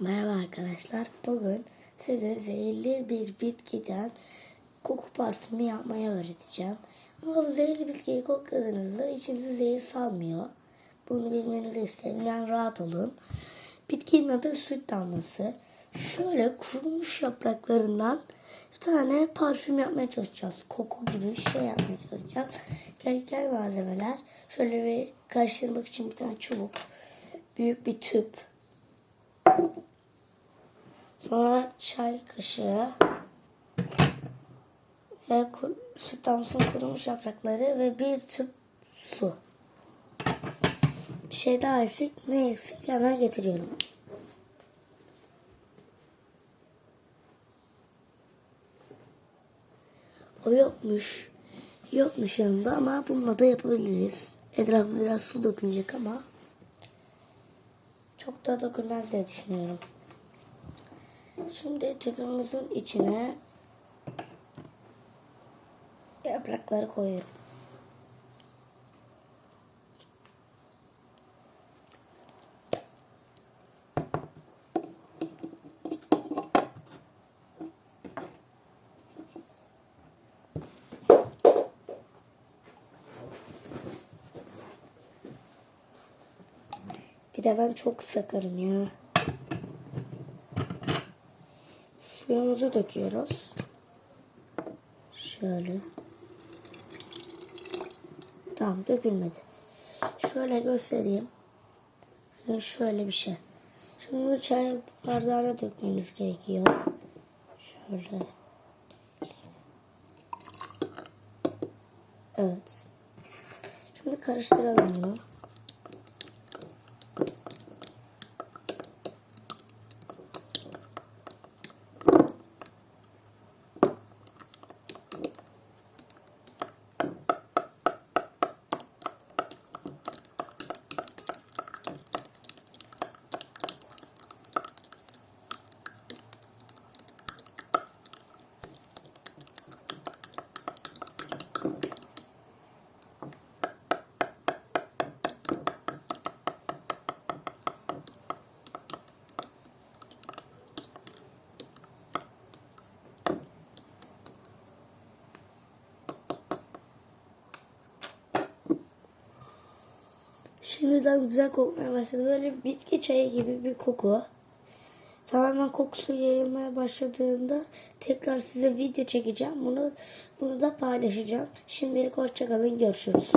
Merhaba arkadaşlar. Bugün size zehirli bir bitkiden koku parfümü yapmayı öğreteceğim. Ama bu zehirli bitkiyi kokladığınızda içinize zehir salmıyor. Bunu bilmenizi isterim. Yani rahat olun. Bitkinin adı süt damlası. Şöyle kurumuş yapraklarından bir tane parfüm yapmaya çalışacağız. Koku gibi bir şey yapmaya çalışacağız. Gereken malzemeler şöyle bir karıştırmak için bir tane çubuk, büyük bir tüp, Sonra çay kaşığı ve süt damlasının kurumuş yaprakları ve bir tüp su. Bir şey daha eksik. Ne eksik? Hemen getiriyorum. O yokmuş. Yokmuş yanımda ama bununla da yapabiliriz. Etrafı biraz su dökülecek ama çok da dökülmez diye düşünüyorum. Şimdi tüpümüzün içine yaprakları koyuyorum. Bir de ben çok sakarım ya. Suyumuzu döküyoruz. Şöyle. Tamam dökülmedi. Şöyle göstereyim. Bakın Şöyle bir şey. Şimdi bunu çay bardağına dökmeniz gerekiyor. Şöyle. Evet. Şimdi karıştıralım bunu. Şimdiden güzel kokmaya başladı. Böyle bitki çayı gibi bir koku. Tamamen kokusu yayılmaya başladığında tekrar size video çekeceğim. Bunu bunu da paylaşacağım. Şimdilik hoşçakalın. Görüşürüz.